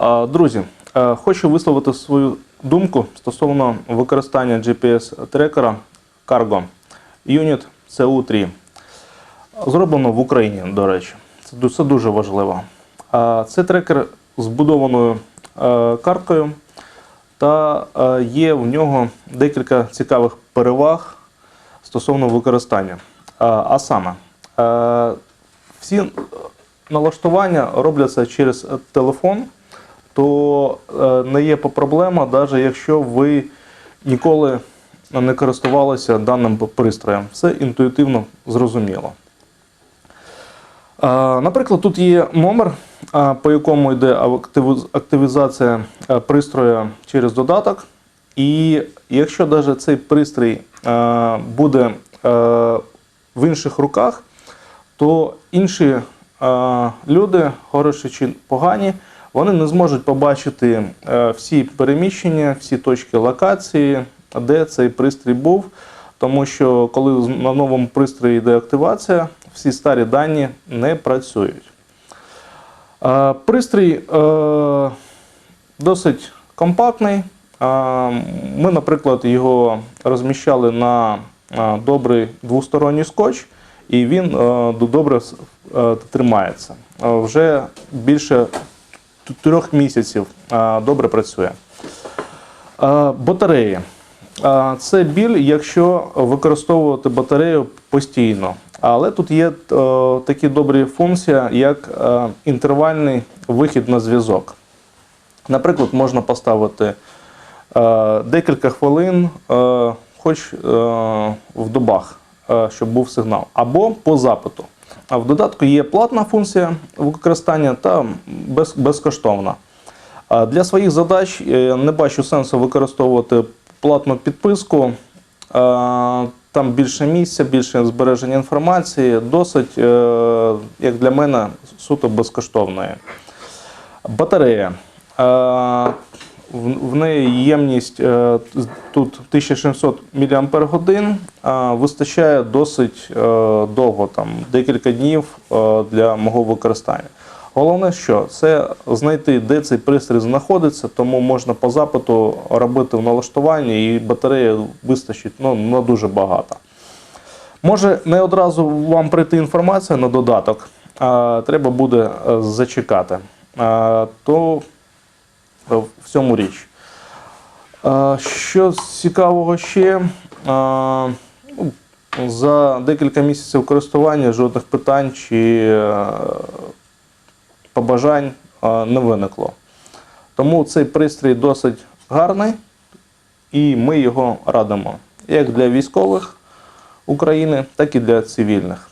Друзі, е, хочу висловити свою думку стосовно використання GPS-трекера Cargo Unit CU3. Зроблено в Україні, до речі. Це дуже важливо. Це трекер з будованою е, карткою, та е, є в нього декілька цікавих переваг стосовно використання. А, саме, всі налаштування робляться через телефон, то е, не є проблема, навіть якщо ви ніколи не користувалися даним пристроєм. Все інтуїтивно зрозуміло. Е, Наприклад, тут є номер, е, по якому йде активізація пристрою через додаток. І якщо навіть цей пристрій буде в інших руках, то інші люди, хороші чи погані, вони не зможуть побачити е, всі переміщення, всі точки локації, де цей пристрій був. Тому що коли на новому пристрої йде активація, всі старі дані не працюють. Е, Пристрій е, досить компактний. Ми, наприклад, його розміщали на добрий двосторонній скотч, і він добре тримається. Вже більше трьох місяців добре працює. Батареї. Це біль, якщо використовувати батарею постійно. Але тут є такі добрі функції, як е, інтервальний вихід на зв'язок. Наприклад, можна поставити е, декілька хвилин, е, хоч в добах, щоб був сигнал, або по запиту. А в додатку є платна функція використання та без, безкоштовна. Для своїх задач е, не бачу сенсу використовувати платну підписку. Там більше місця, більше збереження інформації, досить, е, як для мене, суто безкоштовної. Батарея. В неї ємність е, тут 1700 мАч, вистачає досить е, довго, там, декілька днів е, для мого використання. Головне, що це знайти, де цей пристрій знаходиться, тому можна по запиту робити в налаштуванні, і батареї вистачить ну, на дуже багато. Може не одразу вам прийти інформація на додаток, а треба буде зачекати. А, То в цьому річ. А, Що цікавого ще? Ну, За декілька місяців користування жодних питань чи е, побажань е, не виникло. Тому цей пристрій досить гарний, і ми його радимо як для військових України, так і для цивільних.